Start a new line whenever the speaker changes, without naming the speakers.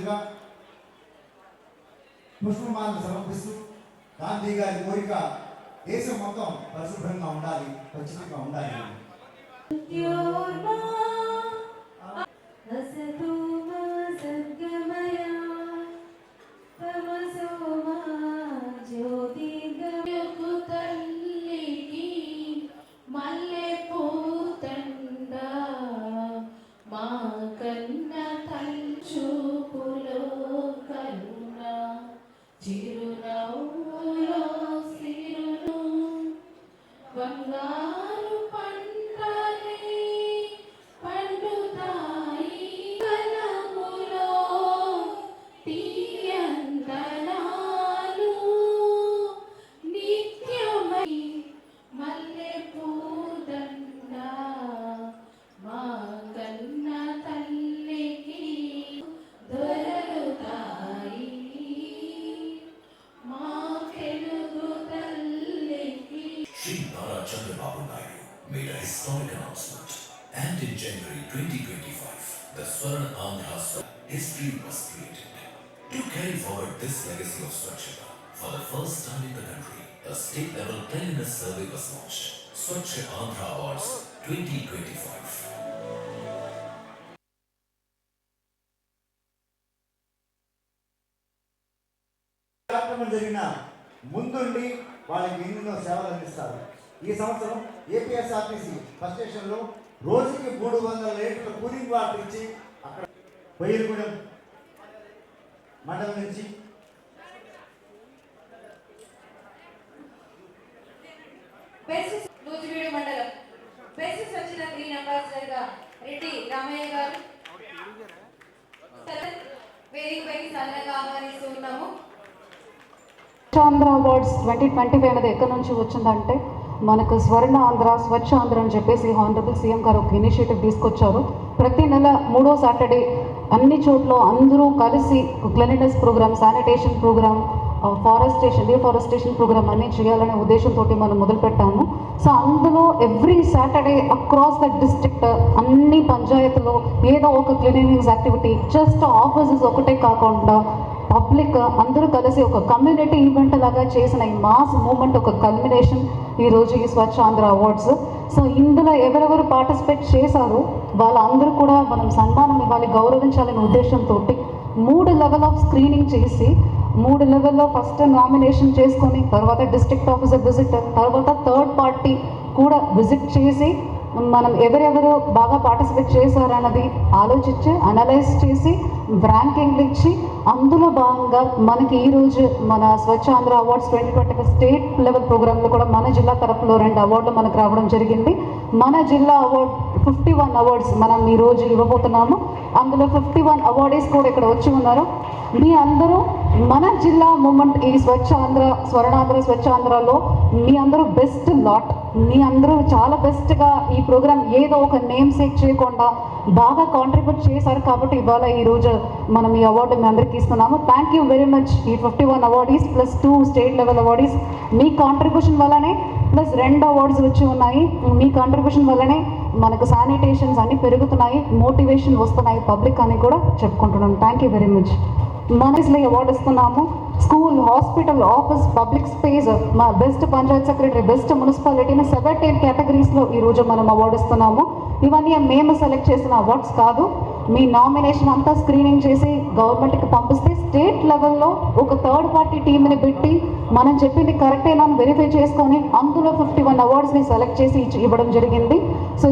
మొదటిగా పుష్పమాలను సమర్పిస్తూ గాంధీ గారి కోరిక దేశం మొత్తం పరిశుభ్రంగా ఉండాలి ఖచ్చితంగా ఉండాలి.
Sri Nara Chandrababu Naidu made a historic announcement. And in January 2025, the Swarna Andhra Swa- history was created. To carry forward this legacy of Swachhata, for the first time in the country, a state-level cleanliness survey was launched. Swachh Andhra Awards 2025.
కార్యక్రమం జరిగిన ముందుండి వాళ్ళకి ఎన్నెన్నో సేవలు అందిస్తారు. ఈ సంవత్సరం APSRTC bus స్టేషన్లో రోజుకి మూడు వందల లీటర్ల కూలింగ్ వాటర్ ఇచ్చి అక్కడ పొయ్యిలగూడెం మండలం నుంచి
నూజివీడు మండలం. బేసిస్ వచ్చిన గ్రీన్ అంబాసిడర్ రెడ్డి రామయ్య గారు. వేదిక పైకి సన్నగా ఆహ్వానిస్తూ ఉన్నాము.
Andhra awards twenty twenty five అనేది ఎక్కడి నుంచి వచ్చిందంటే మనకు స్వర్ణ ఆంధ్ర స్వచ్ఛ ఆంధ్ర అని చెప్పేసి హానరబుల్ సీఎం గారు ఒక ఇనిషియేటివ్ తీసుకొచ్చారు. ప్రతి నెల మూడో సాటర్డే అన్ని చోట్ల అందరూ కలిసి cleanliness program sanitation program forestation deforestation program అన్ని చేయాలనే ఉద్దేశంతో మనం మొదలుపెట్టాము. సో అందులో every Saturday across the district అన్ని పంచాయతీలో ఏదో ఒక క్లీనింగ్స్ యాక్టివిటీ జస్ట్ ఆఫీసెస్ ఒకటే కాకుండా పబ్లిక్ uh, అందరూ కలిసి ఒక కమ్యూనిటీ ఈవెంట్ లాగా చేసిన ఈ మాస్ మూమెంట్ ఒక కల్మినేషన్ ఈరోజు ఈ స్వచ్ఛ ఆంధ్ర అవార్డ్స్ సో ఇందులో ఎవరెవరు పార్టిసిపేట్ చేశారో వాళ్ళందరూ కూడా మనం సన్మానం ఇవ్వాలి గౌరవించాలనే ఉద్దేశంతో మూడు లెవెల్ ఆఫ్ స్క్రీనింగ్ చేసి మూడు లెవెల్లో ఫస్ట్ నామినేషన్ చేసుకొని తర్వాత డిస్ట్రిక్ట్ ఆఫీసర్ విజిట్ తర్వాత థర్డ్ పార్టీ కూడా విజిట్ చేసి మనం ఎవరెవరు బాగా పార్టిసిపేట్ చేశారన్నది ఆలోచించి అనలైజ్ చేసి ర్యాంకింగ్లు ఇచ్చి అందులో భాగంగా మనకి ఈరోజు మన Swachh Andhra awards twenty twenty state level ప్రోగ్రాంలో కూడా మన జిల్లా తరపులో రెండు అవార్డులు మనకు రావడం జరిగింది. మన జిల్లా అవార్డ్ ఫిఫ్టీ వన్ అవార్డ్స్ మనం ఈరోజు ఇవ్వబోతున్నాము. అందులో ఫిఫ్టీ వన్ అవార్డీస్ కూడా ఇక్కడ వచ్చి ఉన్నారు. మీ అందరూ మన జిల్లా మూమెంట్ ఈ స్వచ్ఛ ఆంధ్ర స్వర్ణాంధ్ర స్వచ్ఛ ఆంధ్రలో మీ అందరూ బెస్ట్ లాట్. మీ అందరూ చాలా బెస్ట్గా ఈ ప్రోగ్రామ్ ఏదో ఒక నేమ్ సేక్ చేయకుండా బాగా కాంట్రిబ్యూట్ చేశారు కాబట్టి ఇవాళ ఈ రోజు మనం ఈ అవార్డు మీ అందరికీ ఇస్తున్నాము థ్యాంక్ యూ వెరీ మచ్ ఈ fifty one awardees plus two state level awardees మీ కాంట్రిబ్యూషన్ వల్లనే ప్లస్ రెండు అవార్డ్స్ వచ్చి ఉన్నాయి. మీ కాంట్రిబ్యూషన్ వల్లనే మనకు శానిటేషన్స్ అన్నీ పెరుగుతున్నాయి. మోటివేషన్ వస్తున్నాయి పబ్లిక్ అని కూడా చెప్పుకుంటున్నాను థ్యాంక్ యూ వెరీ మచ్ మనసులో అవార్డు ఇస్తున్నాము. School hospital office public space మా బెస్ట్ పంచాయత్ సెక్రటరీ బెస్ట్ మున్సిపాలిటీని సెవెంటీన్ కేటగిరీస్లో ఈరోజు మనం అవార్డు ఇస్తున్నాము. ఇవన్నీ మేము సెలెక్ట్ చేసిన అవార్డ్స్ కాదు. మీ నామినేషన్ అంతా స్క్రీనింగ్ చేసి గవర్నమెంట్కి పంపిస్తే స్టేట్ లెవెల్లో ఒక థర్డ్ పార్టీ టీంని పెట్టి మనం చెప్పింది కరెక్టేనా అని వెరిఫై చేసుకొని అందులో ఫిఫ్టీ వన్ అవార్డ్స్ని సెలెక్ట్ చేసి ఇవ్వడం జరిగింది. సో